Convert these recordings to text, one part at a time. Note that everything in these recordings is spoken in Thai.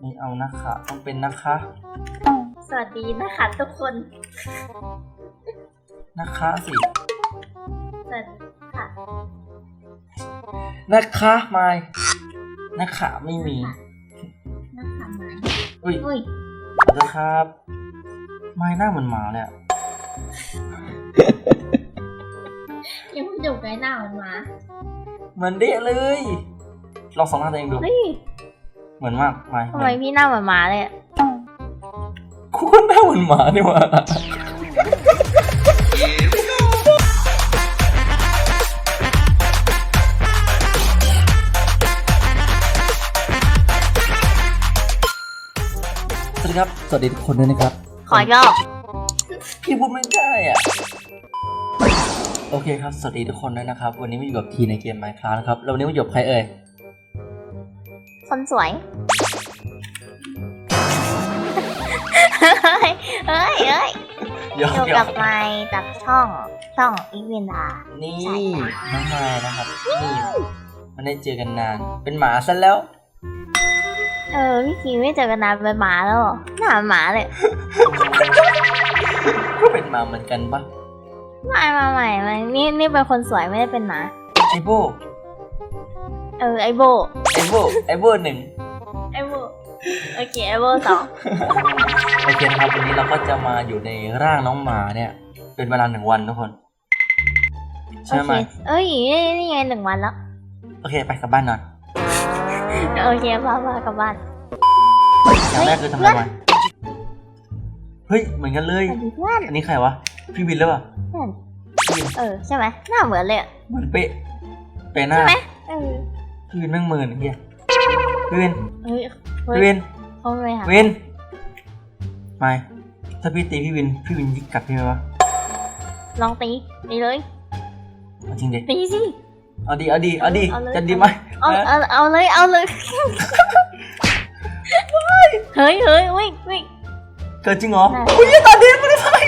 ไม่เอานะคะต้องเป็นนะคะ สวัสดีนะคะทุกคน นะคะสิ สวัสดีค่ะ นะคะไม่นะคะไม่มี นะคะมาอุ้ยอุ้ยขอโทษครับไม่หน้าเหมือนหมาเลยอะยังไม่จบไกด์หน้าออกมาเหมือนเด็เลย ลองสองหน้าตัวเองดู เฮ้ย เหมือนมากไม่ทำไมพี่หน้าเหมือนหมาเลยอะคุณก็หน้าเหมือนหมานี่หว่าสวัสดีครับ สวัสดีทุกคนด้วยนะครับ ขอยอบพี่พูดไม่ได้อะ โอเคครับ สวัสดีทุกคนด้วยนะครับ วันนี้มาอยู่กับทีในเกม Minecraft นะครับแล้ววันนี้มาอยู่กับใครเอ่ย คนสวย เฮ้ยเฮ้ยเฮ้ยเดี๋ยวอยู่เดี๋ยวกับไมค์จากช่องช่องอีเวนดา นี่ใช่ค่ะน้องมายนะครับ นี่มันได้เจอกันนาน เป็นหมาซะแล้ว เออพี่คีไม่เจอกันนานเป็นหมาแล้วเหรอหน้าหมาเลยก็เป็นหมาเหมือนกันปะไม่มาใหม่ไม่นี่นี่เป็นคนสวยไม่ได้เป็นหมาไอโบ เออไอโบไอโบไอโบหนึ่งไอโบโอเคไอโบสองโอเคนะครับวันนี้เราก็จะมาอยู่ในร่างน้องหมาเนี่ย เป็นเวลาหนึ่งวันทุกคนใช่โอไหมเคเอ้ยนี่นี่ไงหนึ่งวันแล้ว โอเคไปกลับบ้านนอนโอเคพ่อพ่อกลับบ้านอย่างแรกคือทำอะไรมาเฮ้ยเหมือนกันเลยสวัสดีเพื่อนอันนี้ใครวะพี่วินหรือเปล่าเพื่อนพี่วินเออใช่ไหมหน้าเหมือนเลยอะเหมือนเป๊ะเป๊ะหน้าใช่ไหม เออพี่วินแม่งหมื่นเฮียพี่วินเฮ้ยเฮ้พี่วิยนเขาไม่หาวินไม่ถ้าพี่ตีพี่วินพี่วินยิงกัดพี่ไหมวะลองตีตีเลยเอาจริงดิตีสิเอาดีเอาดีเอาดีเอาเลยจะดีไหมเอาเอาเอาเลยเอาเลยเฮ้ยเฮ้ยวิ่งวิ่งเกิดจริงเหรอได้อุ้ยอย่าตาเด็นมาเลย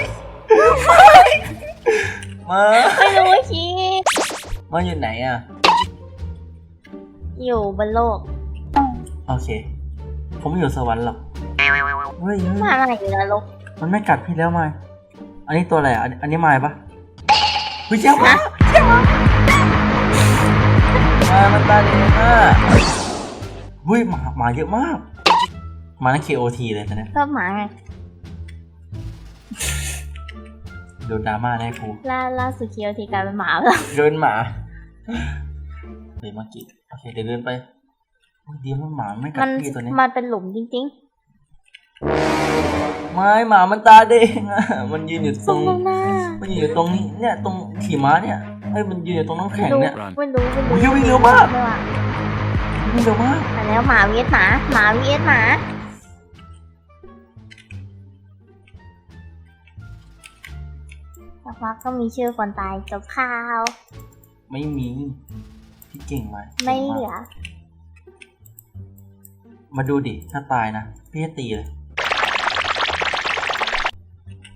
มาไม่รู้ว่าคีมาอยู่ไหนอะ อยู่บนโลกโอเค ผมไม่อยู่สวรรค์หรอกเฮ้ยเฮ้ยมาอะไรอยู่นรกมันไม่กัดพี่แล้วไมายอันนี้ตัวอะไรอะอันอันนี้ไม้ปะเฮ้ยเจ้ามาฮะมามันตาเด็นอะเฮ้ยหมาหมาเยอะมากหมานั่น KOT เลยตอนเนี้ยก็หมาไงโดนดราม่าได้ครูล่าล่าสุดคีโอทีกลายเป็นหมาแล้วเดินหมาเฮ้ยเมื่อกี้ โอเคเดี๋ยวเดินไปโอ้ยดีมันหมาไม่กัมัดนพี่ตัวนี้มันเป็นหลุมจริงไม่หมามันตาเด้งอะมันยืนอยู่ๆตตรรงงหน้ามันยืนอยู่ตรงนี้เนี่ยตรงขี่ม้าเนี่ยเอ้ยมันยืนอยู่ตรงน้ำแข็งรู้เนี่ยไม่รู้ไม่โอ้รู้ยวิ่งเร็วมากไม่ว่าวิ่งเร็วมากแต่แล้วหมาเวียดหมาหมาเวียดหมาสักพักก็มีชื่อคนตายจบข่าว ไม่มี พี่เก่งไหมไม่เหลือ มาดูดิถ้าตายนะ พี่จะตีเลย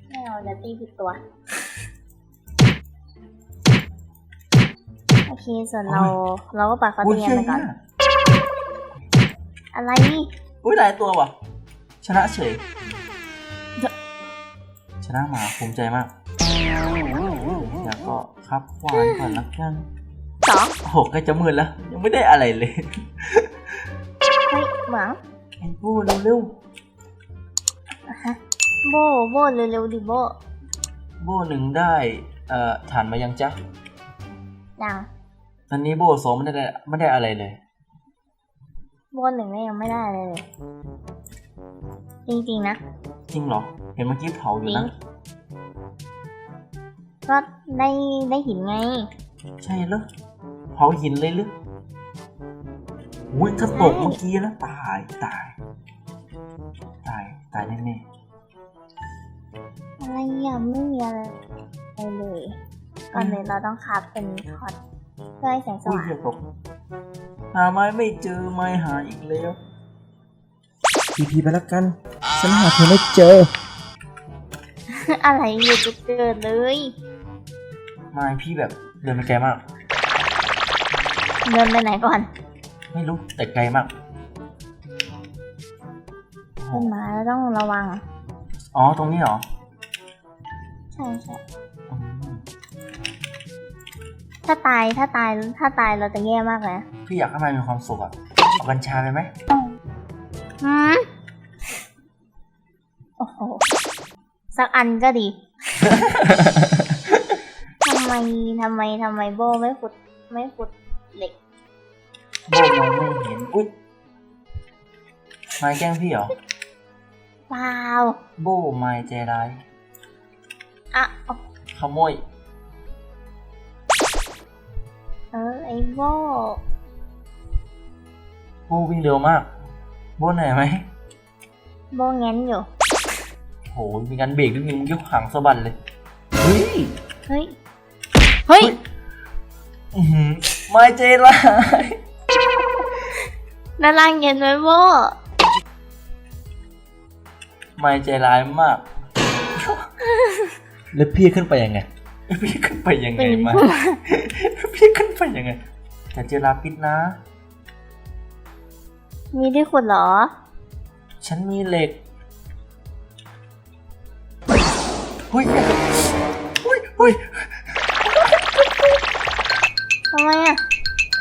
ไม่เอาเดี๋ยวตีผิดตัว โอเค ส่วนเรา เราก็ปล่อยเขาอุ้ยตีกัเชี่นยไปก่อนเนี่ยอะไรอุ้ยหลายตัวว่ะ ชนะเฉย ชนะหมาภูมิใจมากแล้วก็ครับควานก่อนละกัน สองโอ้โหใกล้จะมืดแล้ว ยังไม่ได้อะไรเลยเฮ้ยหมาไอ้พูดเร็วโบโบเร็วๆดิโบๆโบหนึ่งได้เอ่อฐานมายังจ๊ะดังตอนนี้โบสองไม่ได้ไม่ได้อะไรเลย โบหนึ่งเนี่ยยังไม่ได้เลยเลยจริงๆนะ จริงเหรอ เห็นเมื่อกี้เผาอยู่นะก็ได้ได้หินไง ใช่เหรอ เผาหินเลยหรืออุ้ยถ้าตกเมื่อกี้แล้วตายตาย ตาย ตายแน่อะไรอะไม่มีอะไรเลยก่อนเลยเราต้องคับเป็นคอร์ดเพื่อให้แสงๆสอุ้ยว่างเหี้ยตกหาไม้ไม่เจอไม้หาอีกแล้วพีพีไปแล้วกันฉันหาเธอไม่เจอ อะไรอยู่จะเกิดเลย ไม้พี่แบบเดินไปไกลมาก เดินไปไหนก่อน ไม่รู้แต่ไกลมากโอ้โหขึ้นมาแล้วต้องระวัง อ๋อ ตรงนี้เหรอ ใช่ใช่อืมถ้าตายถ้าตายถ้าตายเราจะแย่มากเลยนะพี่อยากให้มันมีความสุขอะเอากัญชาไปไหมหืมโอ้โห สักอันก็ดี ทำไมทำไมทำไมโบไม่ขุดไม่ขุดเหล็ก โบมองไม่เห็น อุ้ยไม่แกล้งพี่เหรอ เปล่าโบไม่ใจร้ายอะเอาขโมย เออไอโบโบวิ่งเร็วมาก โบเหนื่อยไหมโบแง้นอยู่ โห มีการเบรกนิดนึงยกหางสะบัดเลย เฮ้ยเฮ้ย เฮ้ย อื้อหือไม่ใจร้าย ด้านล่างเย็นไหมโบไม่ใจร้ายมาก แล้วพี่ขึ้นไปยังไง พี่ขึ้นไปยังไงปีนมาขึ้นมา พี่ขึ้นไปยังไงแต่เจอลาปิดนะ มีที่ขุดเหรอ ฉันมีเหล็กเฮ้ยเฮ้ยเฮ้ยทำไมอะ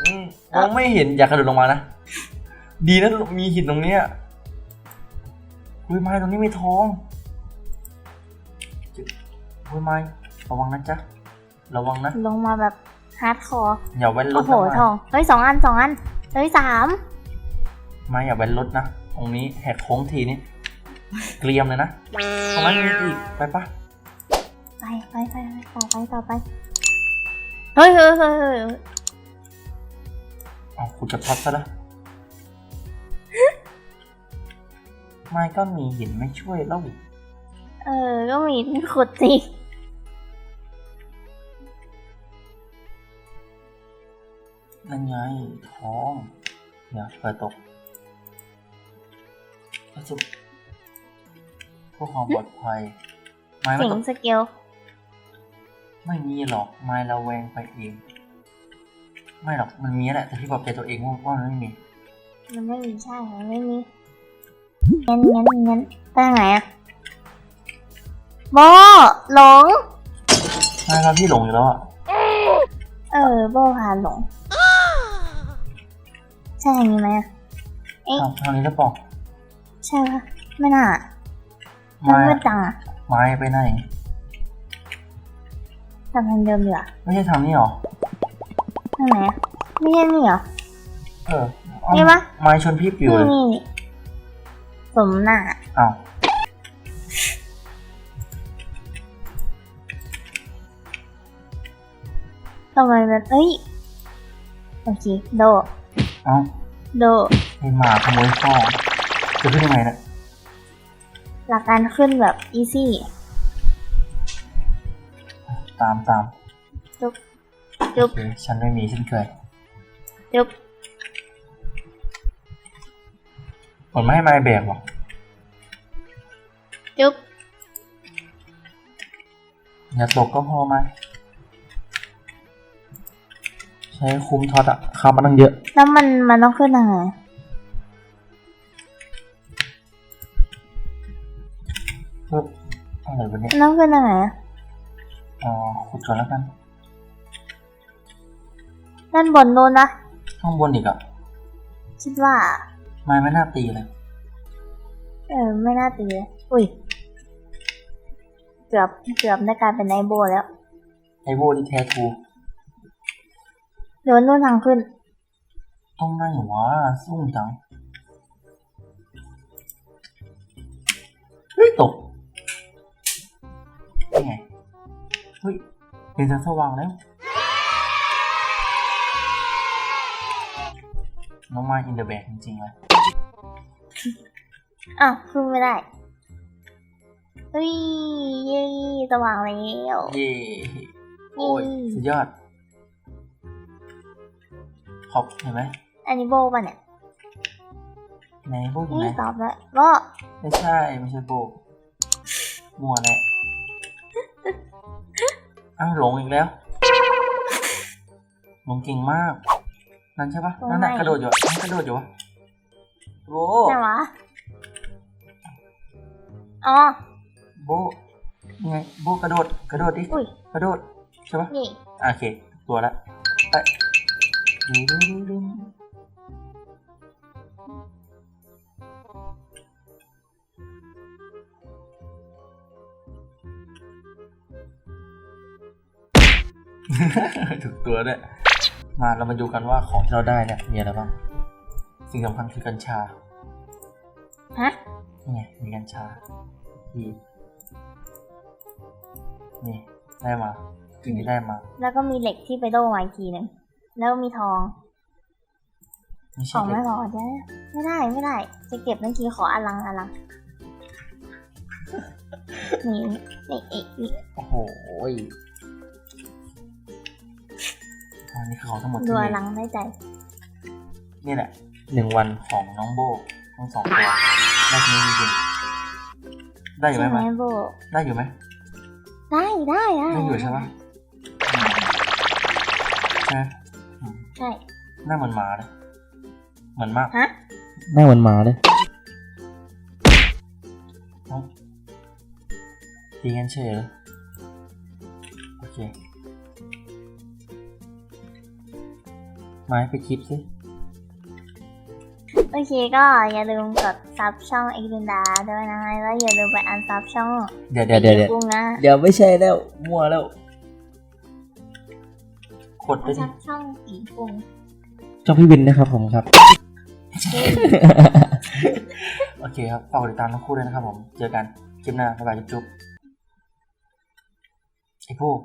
อืมมองไม่เห็นอยากกระโดดลงมานะ ดีนะมีหินตรงเนี้ยเฮ้ยไม้ตรงนี้มีทองเฮ้ยไม้ระวังนะจ๊ะ ระวังนะ ลงมาแบบฮาร์ดคอร์ อย่าแว้นรโอ้ถโหนะทอง เฮ้ยสองอันสองอัน เฮ้ยสามไม้อย่าแว้นรถนะ ตรงนี้แหกโค้งทีนี้ เกรียมเลยนะตรงนั้นมีอีก ไปปะไปไปไปไปต่อไปต่อไป เฮ้ยเฮ้ยเฮ้ยเฮ้ยเอาขุดกระท็อปซะแล้ว ไม้ก็มีหินไม่ช่วยแล้วเออ ก็มีที่ขุดสินั่นไงท้อง เดี๋ยวเปิดตกกระสุนเพื่อความปลอดภัย ไม้ไม่เสียต้องงสเกลไม่มีหรอก ไม้ระแวงไปเอง ไม่หรอก มันมีแหละ แต่พี่บอกใจตัวเองว่าว่ามันไม่มี มันไม่มีใช่ มันไม่มี งั้นงั้นงั้นไปทางไหนอะโบหลงไม่ครับพี่หลงอยู่แล้วอะเออโบพาหลง ใช่อย่างนี้ไหมอะเอ๊ะทางทางนี้หรือเปล่าใช่ปะไม่น่ามันไม้มืดจังอะไม้ไปไหน ทำทางเดิมดีกว่าไม่ใช่ทางนี้หรอ ทางไหนอะไม่ใช่นี่เหรอ เออเอ้านี่ปะ ไม้ชนพี่ปิวนี่เลยนี่นี่ สมหน้าอ้าวทำไมมันเอ้ย โอเค โด เอ้าโด ไอหมาขโมยข้องจะขึ้นยังไงเนะหลักการขึ้นแบบ easy ตามตามจุ๊บจุ๊บโอเคฉันไม่มีเช่นเคยจุ๊บ ผลไม่ให้ไม้แบกหรอกจุ๊บอย่าตกก็พอไหมใช้คุ้มท็อตอะข้ามมาตั้งเยอะ แล้วมันมันต้องขึ้นยังไงเพิ่มอะไรวะเนี่ยมันต้องขึ้นยังไงอะอ๋อขุดก่อนแล้วกัน ด้านบนโดนนะข้างบนอีกอะคิดว่า ไม้ไม่น่าตีเลยเออไม่น่าตีเลยอุ้ย เกือบเกือบได้กลายเป็นไอโบแล้วไอโบที่แท้ทูโดนนู่นทางขึ้น ต้องไหนวะสุ่มจังเฮ้ยตกนี่ไงเฮ้ยเป็นจะสว่างแล้วน้องไม้อินเดอะแบกจริงๆเลย อ้าวขึ้นไม่ได้เฮ้ยเย้สว่างแล้วเย่โอ้ยอืมสุดยอดขอบเห็นไหมอันนี้โบป่ะเนี่ยไหนโบอยู่ไหนนี่ตอบแล้วโบไม่ใช่ไม่ใช่โบมัวแหละอ้าวหลงอีกแล้วหลงเก่งมากนั่นใช่ปะนั่นน่ะกระโดดอยู่อะนั่นกระโดดอยู่วะ โบไหนวะ อ๋อ โบยังไงโบกระโดด กระโดดดิ อุ้ย กระโดด ใช่ปะนี่อะโอเค ตัวละไปดึงดึงดึงดึงถูกตัวด้วย มาเรามาดูกันว่าของที่เราได้เนี่ยมีอะไรบ้าง สิ่งสำคัญคือกัญชาฮะนี่ไงมีกัญชาอีนี่ได้มาสิ่งที่ได้มา แล้วก็มีเหล็กที่ไปโดมาอีกทีหนึ่งแล้วก็มีทองไม่ขใช่องเหล็ไม่กพอใช่ไหมไม่ได้ไม่ได้ จะเก็บเมื่อกี้ขออลังอลังนี่นี่อีกอีกโอ้โหยอันนี้คือของทั้งหมดดูที่อมีลังได้ใจ นี่แหละ หนึ่งวันของน้องโบทั้งสองตัวได้ที่นี้จริงๆได้อยู่ไหมใช่ไหมมันโบได้อยู่ไหมได้ได้ได้ได้อยู่ใช่ปะใช่ไหมอืมใช่ หน้าเหมือนหมาเลยเหมือนมากฮะ หน้าเหมือนหมาเลยเอ้าตีกันเฉยเลยโอเคไม้ไปคิดสิ โอเคก็อย่าลืมกดซับช่องเอ็กซ์ดาด้วยนะแล้วอย่าลืมไปอันซับช่องเดี๋ยวเดี๋ยวเดี๋ยวเดี๋ยวกุ้งนะเดี๋ยวไม่ใช่แล้ว มั่วแล้วกดไปอันดิซับช่องปีกุ้งช่องพี่วินนะครับผมครับ โอเคครับฝากกดติดตามทั้งคู่ด้วยนะครับผม เจอกันคลิปหน้าบ๊ายบายจุ๊บๆไอ้พวก